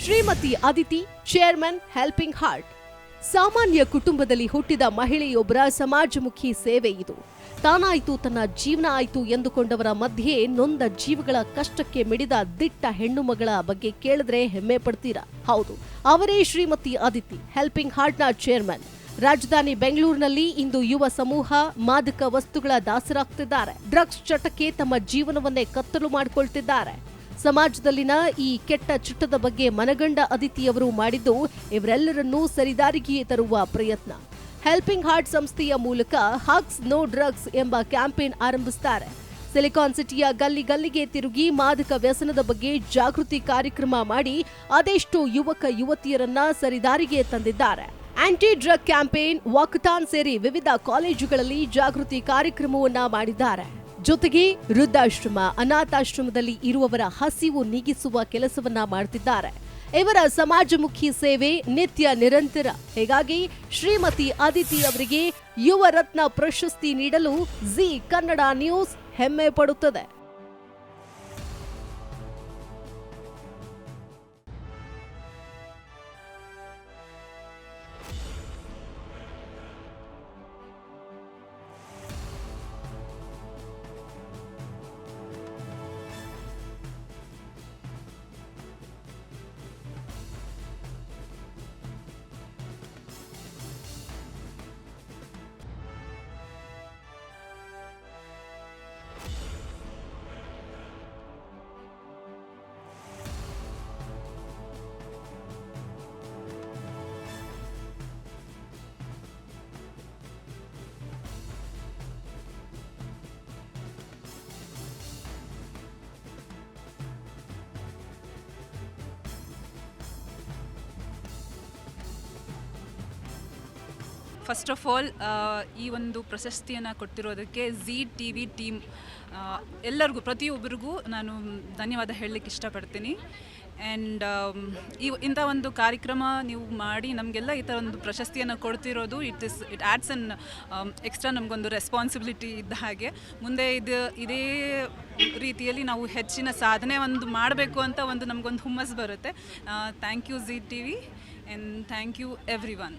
Shrimati Aditi chairman helping heart ಸಾಮಾನ್ಯ ಕುಟುಂಬದಲ್ಲಿ ಹುಟ್ಟಿದ ಮಹಿಳೆಯೊಬ್ಬರ ಸಮಾಜಮುಖಿ ಸೇವೆ ಇದು. ತಾನಾಯ್ತು ತನ್ನ ಜೀವನ ಆಯ್ತು ಎಂದುಕೊಂಡವರ ಮಧ್ಯೆ ನೊಂದ ಜೀವಗಳ ಕಷ್ಟಕ್ಕೆ ಮಿಡಿದ ದಿಟ್ಟ ಹೆಣ್ಣು ಮಗಳ ಬಗ್ಗೆ ಕೇಳಿದ್ರೆ ಹೆಮ್ಮೆ ಪಡ್ತೀರಾ? ಹೌದು, ಅವರೇ ಶ್ರೀಮತಿ ಅದಿತಿ ಹೆಲ್ಪಿಂಗ್ ಹಾರ್ಟ್ನ ಚೇರ್ಮನ್ ರಾಜಧಾನಿ ಬೆಂಗಳೂರಿನಲ್ಲಿ ಇಂದು ಯುವ ಸಮೂಹ ಮಾದಕ ವಸ್ತುಗಳ ದಾಸರಾಗ್ತಿದ್ದಾರೆ. ಡ್ರಗ್ಸ್ ಚಟಕ್ಕೆ ತಮ್ಮ ಜೀವನವನ್ನೇ ಕತ್ತಲು ಮಾಡಿಕೊಳ್ತಿದ್ದಾರೆ. ಸಮಾಜದಲ್ಲಿನ ಈ ಕೆಟ್ಟ ಚಿಟ್ಟದ ಬಗ್ಗೆ ಮನಗಂಡ ಅದಿತಿಯವರು ಮಾಡಿದ್ದು ಇವರೆಲ್ಲರನ್ನೂ ಸರಿದಾರಿಗೆ ತರುವ ಪ್ರಯತ್ನ. ಹೆಲ್ಪಿಂಗ್ ಹಾರ್ಟ್ ಸಂಸ್ಥೆಯ ಮೂಲಕ ಹಗ್ಸ್ ನೋ ಡ್ರಗ್ಸ್ ಎಂಬ ಕ್ಯಾಂಪೇನ್ ಆರಂಭಿಸುತ್ತಾರೆ ಸಿಲಿಕಾನ್ ಸಿಟಿಯ ಗಲ್ಲಿ ಗಲ್ಲಿಗೆ ತಿರುಗಿ ಮಾದಕ ವ್ಯಸನದ ಬಗ್ಗೆ ಜಾಗೃತಿ ಕಾರ್ಯಕ್ರಮ ಮಾಡಿ ಅದೆಷ್ಟು ಯುವಕ ಯುವತಿಯರನ್ನ ಸರಿದಾರಿಗೆ ತಂದಿದ್ದಾರೆ. ಆಂಟಿ ಡ್ರಗ್ ಕ್ಯಾಂಪೇನ್ ವಾಕಥಾನ್ ಸೇರಿ ವಿವಿಧ ಕಾಲೇಜುಗಳಲ್ಲಿ ಜಾಗೃತಿ ಕಾರ್ಯಕ್ರಮವನ್ನ ಮಾಡಿದ್ದಾರೆ. ಜೊತೆಗೆ ವೃದ್ಧಾಶ್ರಮ, ಅನಾಥಾಶ್ರಮದಲ್ಲಿ ಇರುವವರ ಹಸಿವು ನೀಗಿಸುವ ಕೆಲಸವನ್ನ ಮಾಡ್ತಿದ್ದಾರೆ. ಇವರ ಸಮಾಜಮುಖಿ ಸೇವೆ ನಿತ್ಯ ನಿರಂತರ. ಹೀಗಾಗಿ ಶ್ರೀಮತಿ ಅದಿತಿ ಅವರಿಗೆ ಯುವ ರತ್ನ ಪ್ರಶಸ್ತಿ ನೀಡಲು ಜಿ ಕನ್ನಡ ನ್ಯೂಸ್ ಹೆಮ್ಮೆ ಪಡುತ್ತದೆ. ಫಸ್ಟ್ ಆಫ್ ಆಲ್ ಈ ಒಂದು ಪ್ರಶಸ್ತಿಯನ್ನು ಕೊಟ್ಟಿರೋದಕ್ಕೆ ಝೀ ಟಿ ವಿ ಟೀಮ್ ಎಲ್ಲರಿಗೂ, ಪ್ರತಿಯೊಬ್ಬರಿಗೂ ನಾನು ಧನ್ಯವಾದ ಹೇಳಲಿಕ್ಕೆ ಇಷ್ಟಪಡ್ತೀನಿ. ಆ್ಯಂಡ್ ಈ ಇಂಥ ಒಂದು ಕಾರ್ಯಕ್ರಮ ನೀವು ಮಾಡಿ ನಮಗೆಲ್ಲ ಈ ಥರ ಒಂದು ಪ್ರಶಸ್ತಿಯನ್ನು ಕೊಡ್ತಿರೋದು it is it adds an extra ನಮಗೊಂದು ರೆಸ್ಪಾನ್ಸಿಬಿಲಿಟಿ ಇದ್ದ ಹಾಗೆ. ಮುಂದೆ ಇದು, ಇದೇ ರೀತಿಯಲ್ಲಿ ನಾವು ಹೆಚ್ಚಿನ ಸಾಧನೆ ಒಂದು ಮಾಡಬೇಕು ಅಂತ ಒಂದು ನಮಗೊಂದು ಹುಮ್ಮಸ್ ಬರುತ್ತೆ. Thank you Zee T V and thank you everyone